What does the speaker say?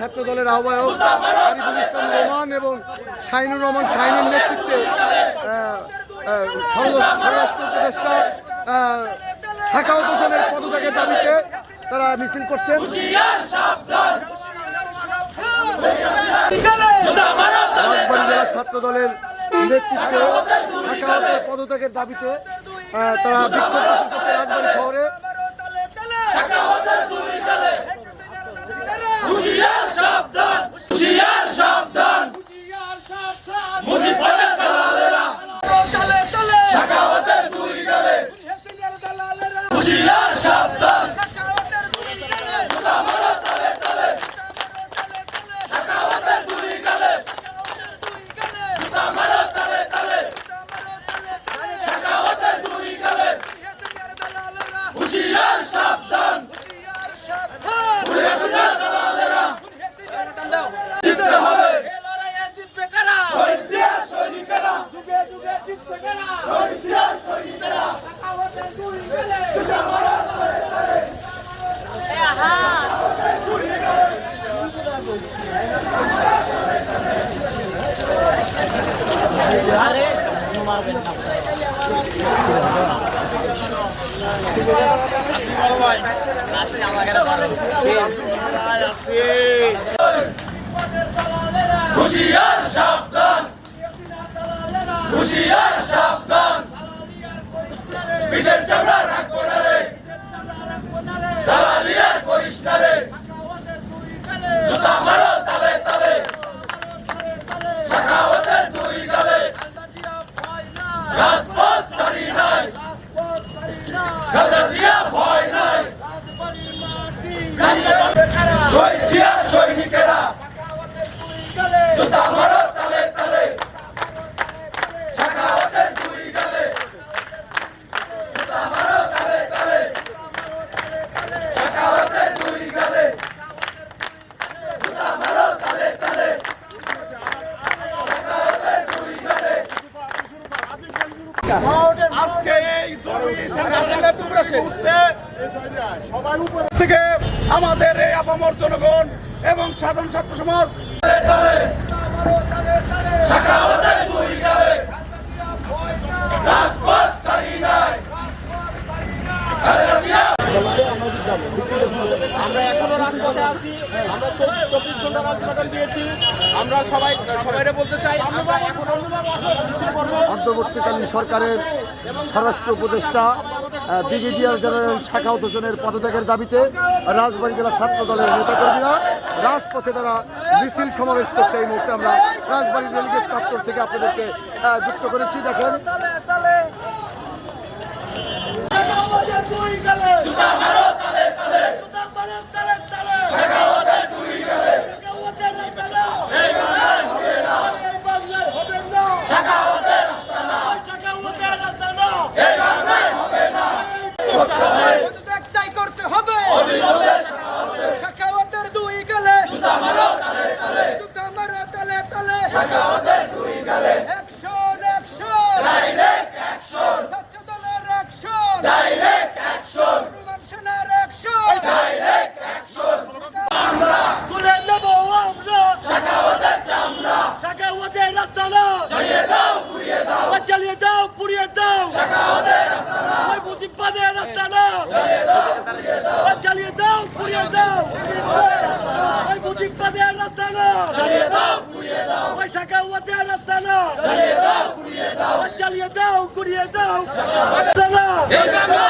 ছাত্র দলের আহ্বায়ক আরিফুল ইসলাম রহমান এবং শাহিনুর রহমান শাহিনের নেতৃত্বে স্বরাষ্ট্র উপদেষ্টা হোসেনের পদত্যাগের দাবিতে তারা মিছিল করছেন। ছাত্র দলের নেতৃত্বে শাখাওয়াতের পদত্যাগের দাবিতে তারা বিক্ষোভ রাজবাড়ী শহরে। হুশিয়ার সাবধান হুশিয়ার সাবধান। পিঠের চামড়া সৈনিকেরা জুতা মারো তালে তালে শাখাওয়াতের দুই গালে জুতা মারো তালে তালে শাখাওয়াতের দুই গালে জুতা মারো তালে তালে শাখাওয়াতের দুই গালে আজকে এই জরুরি সেন্টার মুহূর্তে থেকে আমাদের এই আপামর জনগণ এবং সাধারণ ছাত্র সমাজ। আমরা এখনও রাজপথে আছি আমরা চব্বিশ ঘণ্টা দিয়েছি। আমরা সবাই সবাইরে বলতে চাই আমরা এখনও অন্তর্বর্তীকালীন সরকারের স্বরাষ্ট্র উপদেষ্টা ব্রিগেডিয়ার জেনারেল শাখা হোসেনের পদত্যাগের দাবিতে রাজবাড়ী জেলা ছাত্র দলের নেতাকর্মীরা রাজপথে তারা মিছিল সমাবেশ করছে। এই মুহূর্তে আমরা রাজবাড়ী রেলগেট চত্বর থেকে আপনাদেরকে যুক্ত করেছি। দেখেন পদত্যাগ করতে হবে শাখাওয়াতের দুই গালে জুতা মারো তালে তালে জুতা মারো তালে তালে Jaliadão, Curiedão! Jaliadão, Curiedão! Jaliadão!